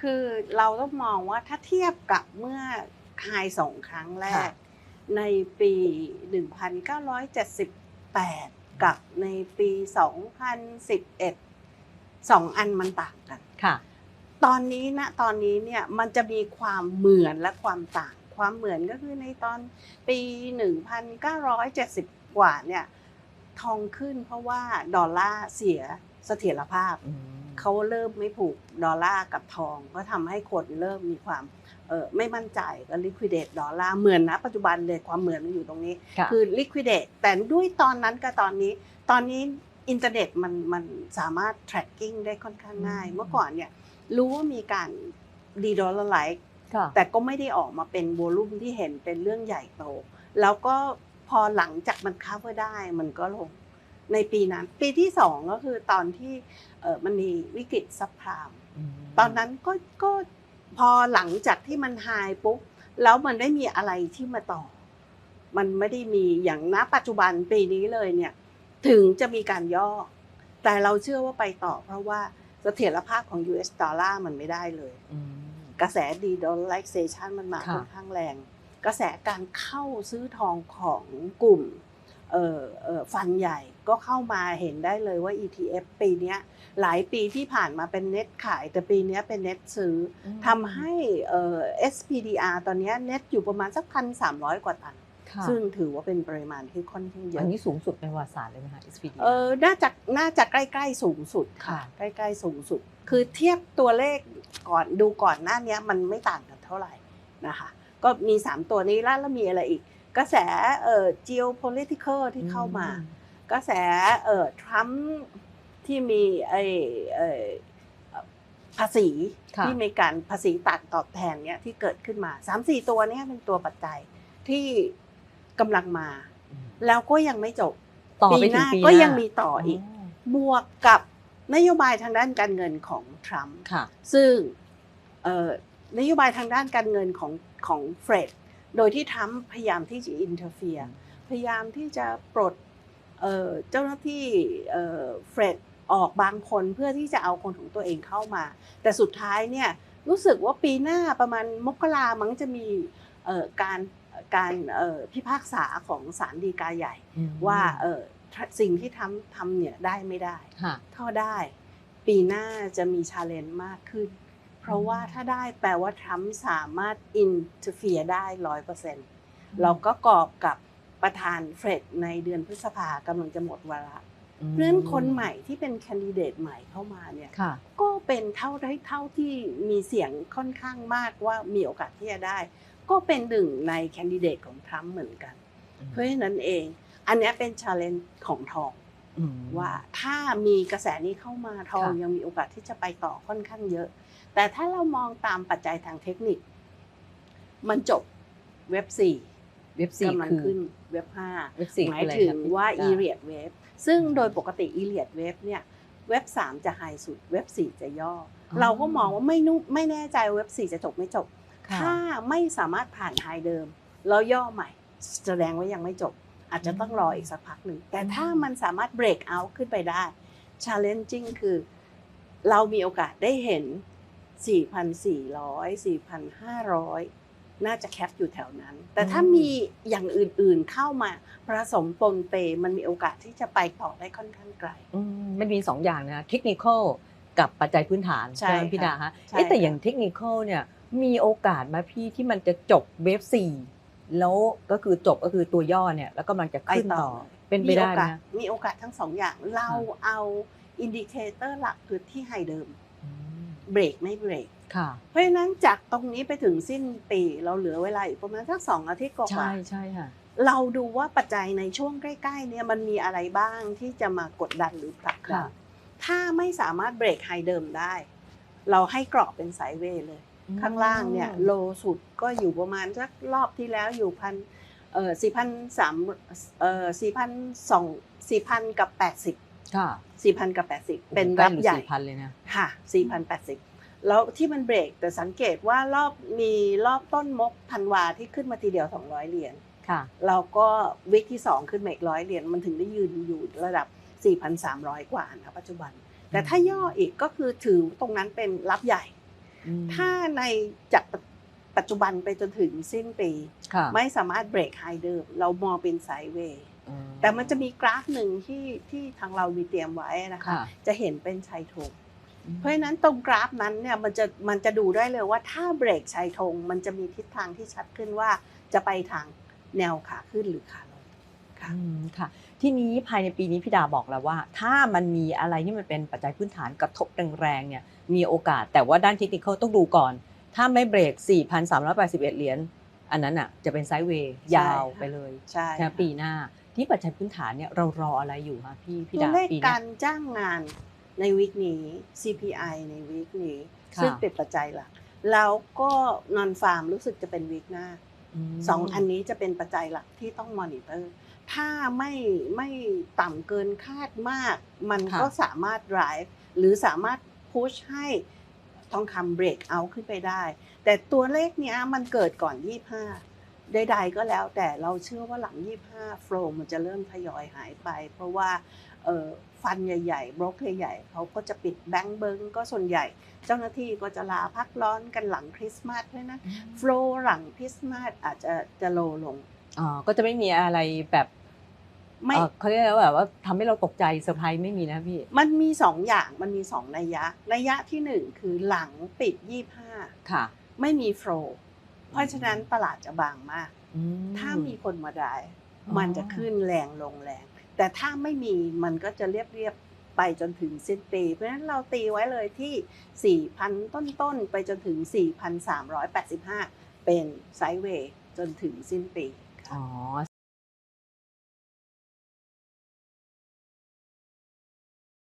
คือเราต้องมองว่าถ้าเทียบกับเมื่อไฮสองครั้งแรก ในปี 1978 กับในปี 2011สองอันมันต่างกันค่ะ ตอนนี้นะตอนนี้เนี่ยมันจะมีความเหมือนและความต่าง ความเหมือนก็คือในตอนปี 1970 กว่าเนี่ย ทองขึ้นเพราะว่าดอลลาร์เสียเสถียรภาพอืมเขาเริ่มไม่ผูกดอลลาร์กับทอง ก็ทำให้คนเริ่มมีความเออไม่มั่นใจก็ liquidate ดอลลาร์เหมือนนะปัจจุบันเลยความเหมือนมันอยู่ตรงนี้ค่ะคือ liquidate แต่ด้วยตอนนั้นกับตอนนี้ ตอนนี้อินเทอร์เน็ตมันมันสามารถ tracking ได้ค่อนข้างง่ายอืมเมื่อก่อนเนี่ยรู้ว่ามีการดีดอลลาร์ไลท์ค่ะแต่ก็ไม่ได้ออกมาเป็นโวลุ่มที่เห็นเป็นเรื่องใหญ่โต แล้วก็ พอหลังจากมัน cover ได้มันก็ลงในปีนั้น ปีที่สองก็คือตอนที่เออมันมีวิกฤตซับพรามมตอนนั้นก็ก็พอหลังจากที่มันหายปุ๊บแล้วมันได้มีอะไรที่มาต่อ มันไม่ได้มีอย่างณปัจจุบันปีนี้เลยเนี่ย ถึงจะมีการย่อ แต่เราเชื่อว่าไปต่อ เพราะว่าเสถียรภาพของ US ดอลลาร์มันไม่ได้เลยอืมกระแสดีดอลลาร์เซชันมันมาค่ะค่อนข้างแรง กระแสการเข้าซื้อทองของกลุ่มเอ่อเอ่อฟันใหญ่ก็เข้ามาเห็นได้เลยว่า ETF ปีเนี้ยหลายปีที่ผ่านมาเป็นเน็ตขาย แต่ปีเนี้ยเป็นเน็ตซื้ออทำให้เอ่อ SPDR ตอนเนี้ยเน็ตอยู่ประมาณสักพันสามร้อยกว่าตันค่ะซึ่งถือว่าเป็นปริมาณที่ค่อนข้างเยอัอะนนี้สูงสุดในประวัติศาสตร์เลยไหมคะ SPD เออน่าจะน่าจะใกล้ๆสูงสุดค่ะค่ะ ใกล้ๆสูงสุด คือเทียบตัวเลขก่อนดูก่อนหน้าเนี้ยมันไม่ต่างกันเท่าไหร่นะคะ ก็มี 3 ตัวนี้แล้วแล้วมีอะไรอีก กระแสเอ่อ geopolitical ที่เข้ามา กระแสเอ่อทรัมป์ที่มีไอ้เอ่อภาษีค่ะ ที่มีการภาษีตัดตอบแทนเนี่ยที่เกิดขึ้นมา3 4ตัวเนี้เป็นตัวปัจจัยที่กำลังมาอืมแล้วก็ยังไม่จบต่อปีไปหถึงน้าปีหน้าก็ยังมีต่ออีก บวกกับนโยบายทางด้านการเงินของทรัมป์ค่ะ ซึ่งเอ่อนโยบายทางด้านการเงินของ ของเฟรดโดยที่ทรัมป์พยายามที่จะอินเทอร์เฟียพยายามที่จะปลดเอ่อเจ้าหน้าที่เอ่อเฟรดออกบางคนเพื่อที่จะเอาคนของตัวเองเข้ามา แต่สุดท้ายเนี่ยรู้สึกว่าปีหน้าประมาณมกรามั้งจะมีเอ่อการการเอ่อพิพากษาของศาลฎีกาใหญ่อืมว่าเอ่อสิ่งที่ทำทำเนี่ยได้ไม่ได้ค่ะถ้าได้ ปีหน้าจะมีชาเลนจ์มากขึ้น เพราะว่าถ้าได้แปลว่าทรัมป์สามารถอินเ r อร์เฟียได้ร้อยเปอร์เซ็นต์เราก็กอบกับประธานเฟรดในเดือนพฤษภากำลังจะหมดวาระอืมเพราะฉะนั้นคนใหม่ที่เป็นแคนดิเดตใหม่เข้ามาเนี่ยค่ะก็เป็นเท่าได้เท่าที่มีเสียงค่อนข้างมากว่ามีโอกาสที่จะได้ ก็เป็นหนึ่งในแคนดิเดตของทรัมป์เหมือนกัน เพราะฉะนั้นเอง อันเนี้ยเป็นชาเลนจ์ของทองอืมว่าถ้ามีกระแสนี้เข้ามาทองค่ะยังมีโอกาสที่จะไปต่อค่อนข้างเยอะ แต่ถ้าเรามองตามปัจจัยทางเทคนิค มันจบเว็บสี่เว็บสี่กำลังคือขึ้นเว็บห้าเว็บสี่หมายคืออะไรถึงครับพี่ว่าจ้อีเรียดเวฟซึ่งโดยปกติอีเรียดเวฟเนี่ยเว็บสามจะไฮสุด เว็บสี่จะย่ออเราก็มองว่าไม่นุไม่แน่ใจว่าเว็บสี่จะจบไม่จบค่ะถ้าไม่สามารถผ่านไฮเดิม แล้วย่อใหม่ แสดงว่ายังไม่จบ อาจจะต้องรออีกสักพักหนึ่ง แต่ถ้ามันสามารถ break out ขึ้นไปได้ challenging คือ เรามีโอกาสได้เห็น 4,400 4,500 น่าจะแคปอยู่แถวนั้น แต่ถ้าอืมมีอย่างอื่นๆเข้ามาผสมปนเปมันมีโอกาสที่จะไปต่อได้ค่อนข้างไกลอืมมันมีสองอย่างนะเทคนิคกับปัจจัยพื้นฐานใช่ไหมค่ะพี่ดาฮะใช่เอ๊ะแต่ค่ะอย่างเทคนิคเนี่ยมีโอกาสไหมาพี่ที่มันจะจบเวฟสี่แล้วก็คือจบก็คือตัวย่อเนี่ยแล้วก็มันจะขึ้นต่อเป็นไปได้มีโอไหมกาสมีโอกาสทั้งสองอย่างเราเอาอินดิเคเตอร์หลักคือที่ไฮเดิมอืม เบรกไม่เบรกค่ะเพราะฉะนั้นจากตรงนี้ไปถึงสิ้นปีเราเหลือเวลาอีกประมาณสักสองอาทิตย์กว่าใช่ใช่ค่ะๆเราดูว่าปัจจัยในช่วงใกล้ๆเนี่ยมันมีอะไรบ้างที่จะมากดดันหรือผลักดันค่ะถ้าไม่สามารถเบรกไฮเดิมได้ เราให้กรอบเป็นไซด์เวย์เลย ข้างล่างเนี่ยโลสุดก็อยู่ประมาณสักรอบที่แล้วอยู่พันเอ่อสี่พันสามเอ่อสี่พันสองสี่พันกับแปดสิบ ค่ะสี่พันกับแปดสิบเป็นใกล้รับหรือใหญ่สี่พันเลยนะค่ะ4,080แล้วที่มันเบรกแต่สังเกตว่ารอบมีรอบต้นมกธันวาที่ขึ้นมาทีเดียว200เหรียญค่ะแล้วก็วิกที่2ขึ้นมาอีกร้อยเหรียญมันถึงได้ยืนอยู่ระดับ 4,300 กว่านะปัจจุบัน แต่ถ้าย่ออีกก็คือถือตรงนั้นเป็นรับใหญ่อืมถ้าในจากปัจจุบันไปจนถึงสิ้นปีค่ะไม่สามารถเบรกไฮเดิมเรามองเป็นไซด์เวย์อื แต่มันจะมีกราฟหนึ่งที่ที่ทางเรามีเตรียมไว้นะคะค่ะจะเห็นเป็นชายธงอืมเพราะฉะนั้นตรงกราฟนั้นเนี่ยมันจะมันจะดูได้เลยว่าถ้าเบรกชายธงมันจะมีทิศทางที่ชัดขึ้นว่าจะไปทางแนวขาขึ้นหรือขาลงค่ะอืมค่ะ ทีนี้ภายในปีนี้พี่ดาบอกแล้วว่า ถ้ามันมีอะไรที่มันเป็นปัจจัยพื้นฐานกระทบแรงๆเนี่ยมีโอกาสแต่ว่าด้านเทคนิคต้องดูก่อน ถ้าไม่เบรก 4,381 เหรียญอันนั้นอะจะเป็นไซด์เวย์ยาวไปเลยใช่ใช่ไหมปีหน้า ที่ปัจจัยพื้นฐานเนี่ยเรารออะไรอยู่คะพี่พี่ตัวดาเลขปีกาเนี้ย รจ้างงานในวีคนี้ CPI ในวีคนี้ ค่ะ ซึ่งเป็นปัจจัยหลัก แล้วก็นอนฟาร์มรู้สึกจะเป็นวีคหน้า ม สองอันนี้จะเป็นปัจจัยหลักที่ต้องมอนิเตอร์ ถ้าไม่ไม่ต่ำเกินคาดมาก มันก็สามารถ drive หรือสามารถ push ให้ทองคำ break out ขึ้นไปได้ แต่ตัวเลขเนี้ยมันเกิดก่อน 25 ใดๆก็แล้วแต่เราเชื่อว่าหลัง 25 flow มันจะเริ่มทยอยหายไป เพราะว่าเอ่อฟันใหญ่ๆบล็อกใหญ่ๆเขาก็จะปิดแบงก์เบิงก็ส่วนใหญ่ เจ้าหน้าที่ก็จะลาพักร้อนกันหลังคริสต์มาสด้วยนะโฟลหลังคริสต์มาสอาจจะจะโลลงอ๋อก็จะไม่มีอะไรแบบไม่เอ่อเขาเรียกว่าแบบว่าทำให้เราตกใจเซอร์ไพรส์ไม่มีนะพี่ มันมีสองอย่างมันมีสองนัยยะ นัยยะที่หนึ่งคือหลังปิดยี่ห้าค่ะ ไม่มีโฟล เพราะฉะนั้นตลาดจะบางมากอืถ้ามีคนมาได้อ๋อมันจะขึ้นแรงลงแรง แต่ถ้าไม่มีมันก็จะเรียบเรียบๆไปจนถึงสิ้นปี เพราะฉะนั้นเราตีไว้เลยที่ 4,000 ต้นๆ ไปจนถึง 4,385 เป็นไซด์เวย์จนถึงสิ้นปีค่ะอ๋อ